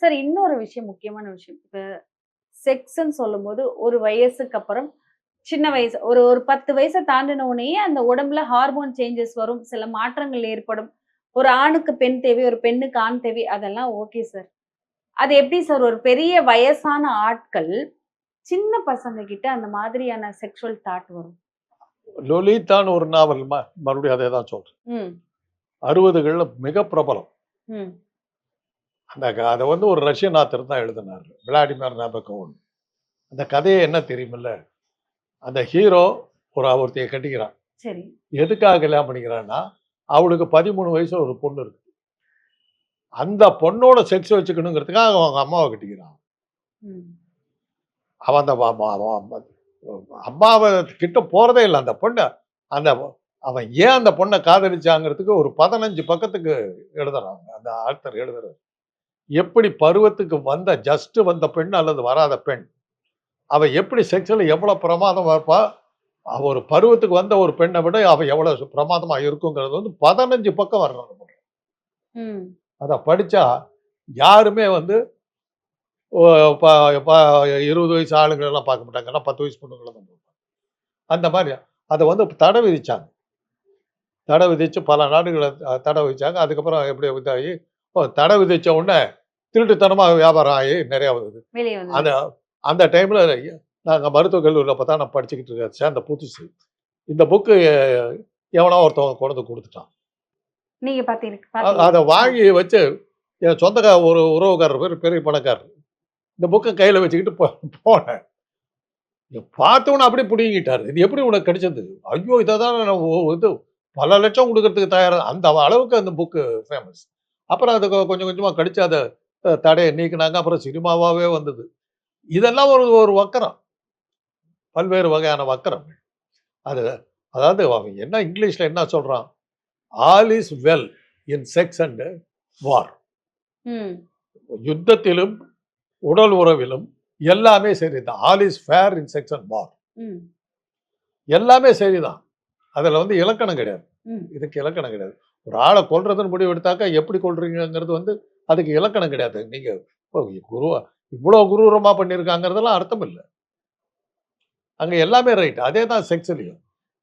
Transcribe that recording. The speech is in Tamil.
சார் இன்னொரு விஷயம் முக்கியமான விஷயம். இப்போ செக்ஸ்ன்னு சொல்லும்போது ஒரு வயசுக்கு அப்புறம் சின்ன வயசு ஒரு ஒரு பத்து வயசை தாண்டின உடனேயே அந்த உடம்புல ஹார்மோன் சேஞ்சஸ் வரும். சில மாற்றங்கள் ஏற்படும். ஒரு ஆணுக்கு பெண் தேவை ஒரு பெண்ணுக்கு ஆண் தேவை அதெல்லாம் ஓகே சார். அது எப்படி சார் ஒரு பெரிய வயசான ஆட்கள் சின்ன பசங்க கிட்ட அந்த மாதிரியான செக்ஷுவல் தாட் வரும்? லொலித்தான்னு ஒரு நாவல் மறுபடியும் அதே தான் சொல்றேன் அறுபதுகளில் மிக பிரபலம். அந்த அதை வந்து ஒரு ரஷ்யன் ஆத்தர் தான் எழுதினார். விளாடிமிர் நாபகோன் அந்த கதையை என்ன தெரியுமில்ல? அந்த ஹீரோ ஒரு ஒருத்தைய கட்டிக்கிறான். சரி. எதுக்காக கல்யாணம் பண்ணிக்கிறான்னா அவளுக்கு பதிமூணு வயசு ஒரு பொண்ணு இருக்கு. அந்த பொண்ணோட செக்ஸ் வச்சுக்கணுங்கிறதுக்காக அவங்க அம்மாவை கட்டிக்கிறான். அவன் அந்த அம்மாவை கிட்ட போறதே இல்லை. அந்த பொண்ணை அந்த அவன் ஏன் அந்த பொண்ணை காதலிச்சாங்கிறதுக்கு ஒரு பதினஞ்சு பக்கத்துக்கு எழுதுறாங்க. அந்த ஆத்தர் எழுதுறாரு எப்படி பருவத்துக்கு வந்த ஜஸ்ட் வந்த பெண் அல்லது வராத பெண்? அவ எப்படி செக்ஸில் எவ்வளவு பிரமாதமா இருப்பா? அவ ஒரு பருவத்துக்கு வந்த ஒரு பெண்ணை விட அவ எவ்வளவு பிரமாதமா இருக்குங்கிறது வந்து பதினஞ்சு பக்கம் வர்றாங்க ம். அதை படிச்சா யாருமே வந்து இருபது வயசு ஆளுங்களெல்லாம் பார்க்க மாட்டாங்க. பத்து வயசு பொண்ணுங்களை தான் பார்ப்பாங்க. அந்த மாதிரி அதை வந்து தடை விதிச்சாங்க. தடை விதிச்சு பல நாடுகளை தடை விதிச்சாங்க. அதுக்கப்புறம் எப்படி இதாகி ஓ, தடை விதிச்ச உடனே திருட்டுத்தனமாக வியாபாரம் ஆகி நிறையா வருது அந்த அந்த டைமில் நாங்கள் மருத்துவக் கல்லூரியில் பார்த்தா நான் படிச்சுக்கிட்டு இருக்கேன் சேர்ந்த புதுசு இந்த புக்கு எவனோ ஒருத்தவங்க கொண்டு கொடுத்துட்டான். நீங்க பாத்தீங்க அ- பாத்தீங்க. அதை வாங்கி வச்சு என் சொந்தக்கார ஒரு உறவுக்காரர் பேர் பெரிய பணக்காரர். இந்த புக்கை கையில் வச்சுக்கிட்டு போ போனேன். இதை பார்த்தவொன்னே அப்படியே பிடிங்கிட்டாரு. இது எப்படி உனக்கு கிடைச்சது? ஐயோ இதை தான் நான் இது பல லட்சம் கொடுக்கறதுக்கு தயாராக அந்த அளவுக்கு அந்த புக்கு ஃபேமஸ் அப்புறம் அது கொஞ்சம் கொஞ்சமாக கடிச்சு அதை தடையை நீக்கினாங்க. அப்புறம் சினிமாவாகவே வந்தது. இதெல்லாம் ஒரு ஒரு வக்கரம். பல்வேறு வகையான வக்கரம். அது அதாவது அவன் என்ன இங்கிலீஷில் என்ன சொல்கிறான் all is well in sex and war யுத்தத்திலும் உடல் உறவிலும் எல்லாமே சரிதான். All is fair in sex and war எல்லாமே சரிதான். அதில் வந்து இலக்கணம் கிடையாது. இதுக்கு இலக்கணம் கிடையாது. ஒரு ஆளை கொல்றதுன்னு முடிவு எடுத்தாக்கா எப்படி கொல்றீங்கிறது வந்து அதுக்கு இலக்கணம் கிடையாது. நீங்க ஓ, குருவா இவ்வளோ குரூரமாக பண்ணியிருக்காங்கிறதெல்லாம் அர்த்தம் இல்லை. அங்க எல்லாமே ரைட் அதே தான் செக்ஸ்லையும்